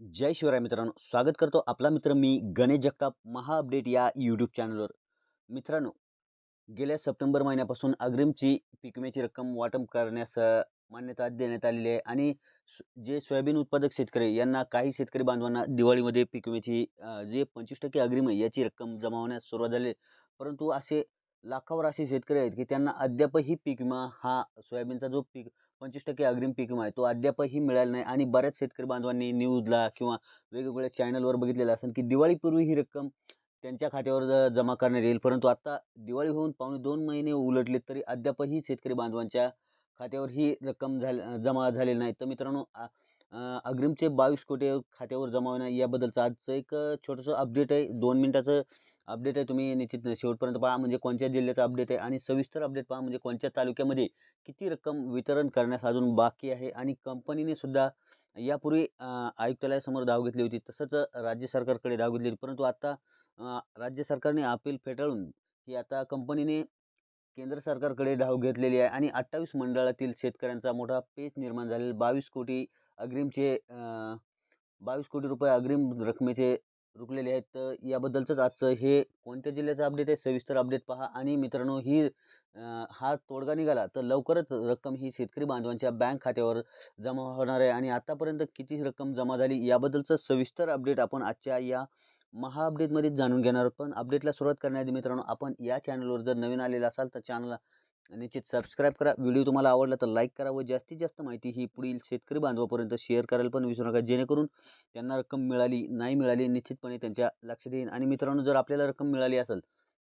जय शिवराय मित्रांनो. स्वागत करतो आपला मित्र मी गणेश जगताप. महा अपडेट या यूट्यूब चॅनलवर मित्रांनो गेल्या सप्टेंबर महिन्यापासून अग्रिमची पीक विम्याची रक्कम वाटप करण्यास मान्यता देण्यात आलेली आहे आणि जे सोयाबीन उत्पादक शेतकरी यांना काही शेतकरी बांधवांना दिवाळीमध्ये पीक विम्याची जे पंचवीस टक्के अग्रिम आहे याची रक्कम जमा होण्यास सुरुवात झाली आहे. परंतु असे लाखावर असे शेतकरी आहेत की त्यांना अद्यापही पीक विमा हा सोयाबीनचा जो पीक पंचवीस टक्के अग्रिम पीक विमा आहे तो अद्यापही मिळाला नाही. आणि बऱ्याच शेतकरी बांधवांनी न्यूजला किंवा वेगवेगळ्या चॅनलवर बघितलेलं असेल की दिवाळीपूर्वी ही रक्कम त्यांच्या खात्यावर जमा करण्यात येईल. परंतु आता दिवाळी होऊन पावणे दोन महिने उलटले तरी अद्यापही शेतकरी बांधवांच्या खात्यावर ही रक्कम झाल जमा झालेली नाही. तर मित्रांनो अग्रिमचे बावीस कोटी खात्यावर जमा होणं याबद्दलचं आजचं एक छोटंसं अपडेट आहे. दोन मिनटाचं अपडेट आहे. तुम्ही निश्चित शेवटपर्यंत पहा म्हणजे कोणत्या जिल्ह्याचं अपडेट आहे आणि सविस्तर अपडेट पहा म्हणजे कोणत्या तालुक्यामध्ये किती रक्कम वितरण करण्यास अजून बाकी आहे आणि कंपनीने सुद्धा यापूर्वी आयुक्तालयासमोर धाव घेतली होती. तसंच राज्य सरकारकडे धाव घेतली होती. परंतु आता राज्य सरकारने अपील फेटाळून की आता कंपनीने केंद्र सरकारकडे धाव घेतलेली आहे आणि अठ्ठावीस मंडळातील शेतकऱ्यांचा मोठा पेच निर्माण झालेला बावीस कोटी अग्रिमचे बावीस कोटी रुपये अग्रिम रकमेचे रुकलेले आहेत. तर याबद्दलचंच आजचं हे कोणत्या जिल्ह्याचं अपडेट आहे सविस्तर अपडेट पहा. आणि मित्रांनो ही हा तोडगा निघाला तर लवकरच रक्कम ही शेतकरी बांधवांच्या बँक खात्यावर जमा होणार आहे. आणि आतापर्यंत किती रक्कम जमा झाली याबद्दलचं सविस्तर अपडेट आपण आजच्या या महा अपडेटमध्येच जाणून घेणार पण अपडेटला सुरुवात करण्याआधी मित्रांनो आपण या चॅनलवर जर नवीन आलेला असाल तर चॅनलला निश्चित सबस्क्राईब करा. व्हिडिओ तुम्हाला आवडला तर लाईक करा व जास्तीत जास्त माहिती ही पुढील शेतकरी बांधवापर्यंत शेअर करायला पण विसरू नका. जेणेकरून त्यांना रक्कम मिळाली नाही मिळाली निश्चितपणे त्यांच्या लक्षात येईल. आणि मित्रांनो जर आपल्याला रक्कम मिळाली असेल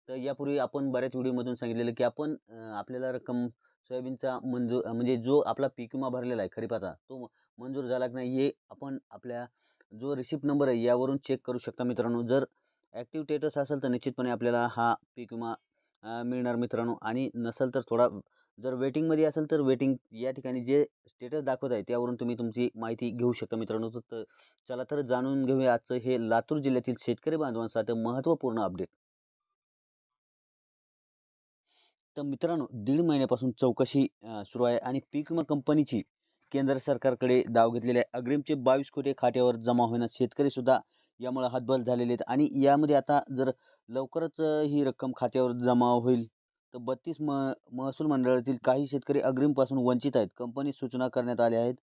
तर यापूर्वी आपण बऱ्याच व्हिडिओमधून सांगितलेलं की आपण आपल्याला रक्कम सोयाबीनचा मंजूर म्हणजे जो आपला पीक विमा भरलेला आहे खरीपाचा तो मंजूर झाला की नाही हे आपण आपल्या जो रिसिप्ट नंबर आहे यावरून चेक करू शकता मित्रांनो. जर ॲक्टिव्ह स्टेटस असेल तर निश्चितपणे आपल्याला हा पीक विमा मिळणार मित्रांनो. आणि नसेल तर थोडा जर वेटिंगमध्ये असेल तर वेटिंग या ठिकाणी जे स्टेटस दाखवत आहे त्यावरून तुम्ही तुमची माहिती घेऊ शकता मित्रांनो. तर तर चला तर जाणून घेऊया आजचं हे लातूर जिल्ह्यातील शेतकरी बांधवांसाठी महत्त्वपूर्ण अपडेट तर मित्रांनो दीड महिन्यापासून चौकशी सुरू आहे आणि पीक विमा कंपनीची केंद्र सरकारकडे दाव घेतलेली आहे. अग्रिमचे बावीस कोटी खात्यावर जमा होण्यास शेतकरीसुद्धा यामुळे हातबल झालेले आहेत. आणि यामध्ये आता जर लवकरच ही रक्कम खात्यावर जमा होईल. तर बत्तीस म महसूल मंडळातील काही शेतकरी अग्रिमपासून वंचित आहेत. कंपनी सूचना करण्यात आल्या आहेत.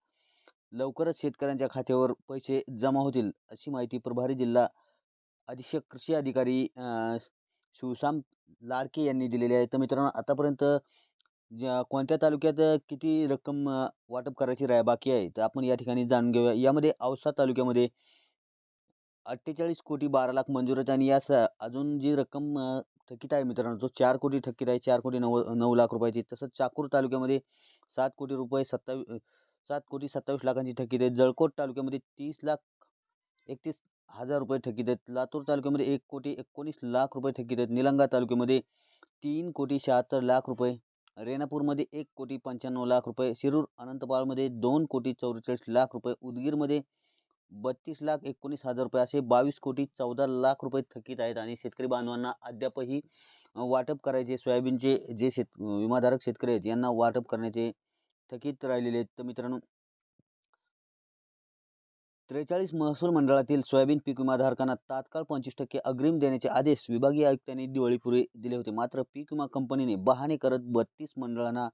लवकरच शेतकऱ्यांच्या खात्यावर पैसे जमा होतील अशी माहिती प्रभारी जिल्हा अधीक्षक कृषी अधिकारी शिवसाम लाडके यांनी दिलेली आहे. तर मित्रांनो आतापर्यंत ज्या कोणत्या तालुक्यात किती रक्कम वाटप करायची राय बाकी आहे? तर आपण या ठिकाणी जाणून घेऊया. यामध्ये औसा तालुक्यामध्ये अठ्ठेचाळीस कोटी बारा लाख मंजूर आहेत आणि स अजून जी रक्कम थकीत आहे मित्रांनो तो चार कोटी थकीत आहे चार कोटी नऊ नऊ लाख रुपयाची. तसंच चाकूर तालुक्यामध्ये सात कोटी रुपये सत्तावीस सात कोटी सत्तावीस लाखांची थकीत आहे जळकोट तालुक्यामध्ये तीस लाख एकतीस हजार रुपये थकीत आहेत. लातूर तालुक्यामध्ये एक कोटी एकोणीस लाख रुपये थकीत आहेत. निलंगा तालुक्यामध्ये तीन कोटी शहात्तर लाख रुपये रेणापूरमध्ये एक कोटी पंच्याण्णव लाख रुपये शिरूर अनंतपाळमध्ये दोन कोटी चौवेचाळीस लाख रुपये उदगीरमध्ये बत्तीस लाख एकोणीस हजार रुपये असे बावीस कोटी चौदा लाख रुपये थकीत आहेत आणि शेतकरी बांधवांना अद्यापही वाटप करायचे सोयाबीनचे जे शेत विमाधारक शेतकरी आहेत यांना वाटप करण्याचे थकीत राहिलेले आहेत. तर मित्रांनो त्रेचाळीस महसूल मंडळातील सोयाबीन पीक विमाधारकांना तात्काळ पंचवीस टक्के अग्रिम देण्याचे आदेश विभागीय आयुक्तांनी दिवाळीपूर्वी दिले होते. मात्र पीक विमा कंपनीने बहाणे करत बत्तीस मंडळांना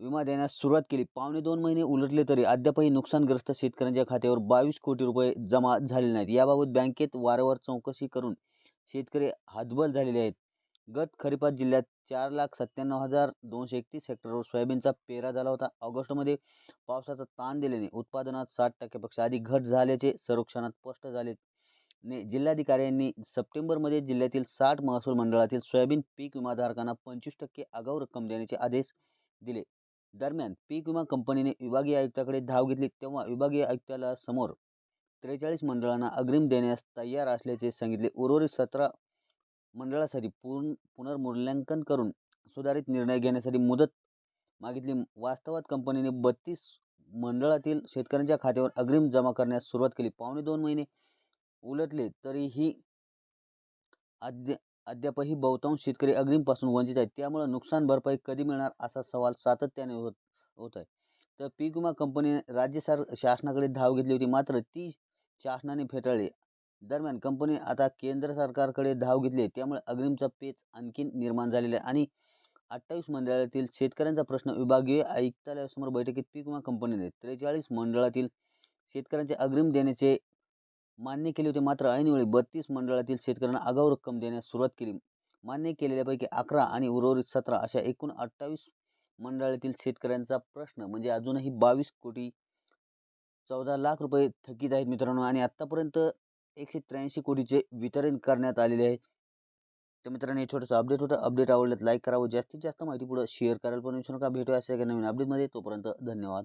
विमा देण्यास सुरुवात केली. पावणे दोन महिने उलटले तरी अद्यापही नुकसानग्रस्त शेतकऱ्यांच्या खात्यावर बावीस कोटी रुपये जमा झालेले नाहीत. याबाबत बँकेत वारंवार चौकशी करून शेतकरी हातबल झालेले आहेत. गत खरीपात जिल्ह्यात चार लाख सत्त्याण्णव हजार दोनशे एकतीस हेक्टरवर सोयाबीनचा पेरा झाला होता. ऑगस्टमध्ये पावसाचा ताण दिल्याने उत्पादनात साठ टक्क्यापेक्षा अधिक घट झाल्याचे सर्वेक्षणात स्पष्ट झाले. ने जिल्हाधिकाऱ्यांनी सप्टेंबरमध्ये जिल्ह्यातील साठ महसूल मंडळातील सोयाबीन पीक विमाधारकांना पंचवीस टक्के आगाऊ रक्कम देण्याचे आदेश दिले. दरम्यान पीक विमा कंपनीने विभागीय आयुक्ताकडे धाव घेतली तेव्हा विभागीय आयुक्ताला समोर त्रेचाळीस मंडळांना अग्रिम देण्यास तयार असल्याचे सांगितले. उर्वरित सतरा मंडळासाठी पूर्ण पुनर्मूल्यांकन करून सुधारित निर्णय घेण्यासाठी मुदत मागितली. वास्तवात कंपनीने बत्तीस मंडळातील शेतकऱ्यांच्या खात्यावर अग्रिम जमा करण्यास सुरुवात केली. पावणे दोन महिने उलटले तरीही अद्या अद्यापही बहुतांश शेतकरी अग्रिमपासून वंचित आहेत. त्यामुळं नुकसान भरपाई कधी मिळणार असा सवाल सातत्याने होत होत आहे तर पीक विमा कंपनीने राज्य सर शासनाकडे धाव घेतली होती. मात्र ती शासनाने फेटाळली. दरम्यान कंपनी आता केंद्र सरकारकडे धाव घेतली आहे. त्यामुळे अग्रिमचा पेच आणखीन निर्माण झालेला आहे. आणि अठ्ठावीस मंडळातील शेतकऱ्यांचा प्रश्न विभागीय आयुक्तालयासमोर बैठकीत पीक विमा कंपनीने त्रेचाळीस मंडळातील शेतकऱ्यांचे अग्रिम देण्याचे मान्य केले होते. मात्र ऐनवेळी बत्तीस मंडळातील शेतकऱ्यांना आगाऊ रक्कम देण्यास सुरुवात केली. मान्य केलेल्यापैकी अकरा आणि उर्वरित सतरा अशा एकूण अठ्ठावीस मंडळातील शेतकऱ्यांचा प्रश्न म्हणजे अजूनही बावीस कोटी चौदा लाख रुपये थकीत आहेत मित्रांनो. आणि आत्तापर्यंत एकशे त्र्याऐंशी कोटीचे वितरण करण्यात आलेले आहे. तर मित्रांनो हे छोटंसं अपडेट होतं. अपडेट आवडलं लाईक करावं जास्तीत जास्त माहिती पुढं शेअर करायला पण विसरू नका. भेटूया अशा एका नवीन अपडेटमध्ये. तोपर्यंत धन्यवाद.